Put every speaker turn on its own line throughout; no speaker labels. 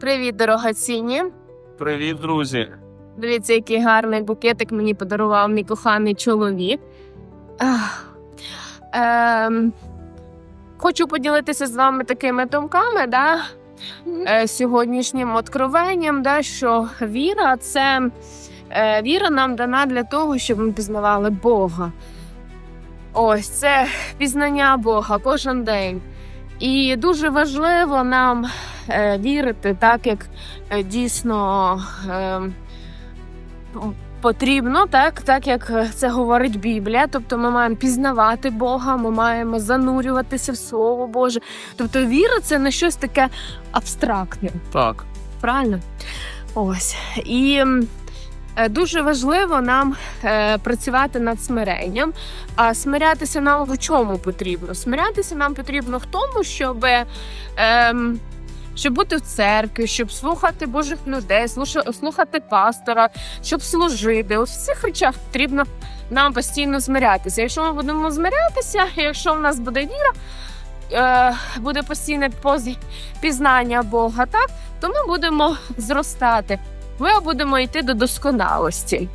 Привіт, дорогоцінні.
Привіт, друзі.
Дивіться, який гарний букетик мені подарував мій коханий чоловік. Ах. Ем, хочу поділитися з вами такими думками, да? е, сьогоднішнім откровенням, да, що віра це е, віра нам дана для того, щоб ми пізнавали Бога. Ось це пізнання Бога кожен день. І дуже важливо нам е, вірити так, як е, дійсно е, потрібно, так, так як це говорить Біблія. Тобто ми маємо пізнавати Бога, ми маємо занурюватися в Слово Боже. Тобто віра це не щось таке абстрактне.
Так,
Правильно? Ось. І дуже важливо нам е, працювати над смиренням. А смирятися нам в чому потрібно? Смирятися нам потрібно в тому, щоб. ем, щоб бути в церкві, щоб слухати Божих людей, слухати пастора, щоб служити. От в цих речах потрібно нам постійно змирятися. Якщо ми будемо змирятися, якщо в нас буде віра, е, буде постійне пізнання Бога, так, то ми будемо зростати. Ми будемо йти до досконалості.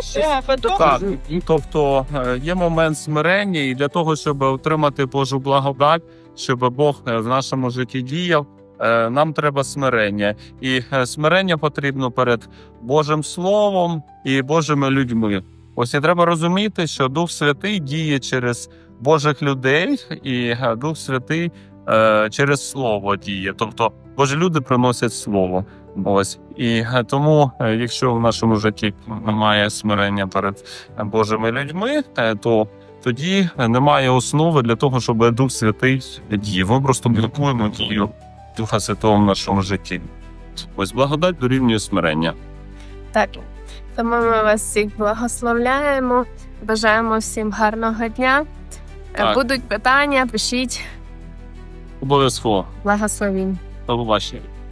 Все
так. Тобто е, є момент смирення, і для того, щоб отримати Божу благодать, щоб Бог е, в нашому житті діяв, е, нам треба смирення. І е, смирення потрібно перед Божим Словом і Божими людьми. Ось і треба розуміти, що Дух Святий діє через Божих людей, і е, Дух Святий е, через Слово діє. Тобто Божі люди приносять слово. Ось і е, тому, е, якщо в нашому житті немає смирення перед е, Божими людьми, то тоді немає основи для того, щоб Дух Святий діяв. Ми просто блокуємо дію Духа Святого в нашому житті. Ось благодать дорівнює смирення.
Так. Тому ми вас всіх благословляємо. Бажаємо всім гарного дня.
Так.
Будуть питання, пишіть
Обов'язково
благословінь.
до побачення.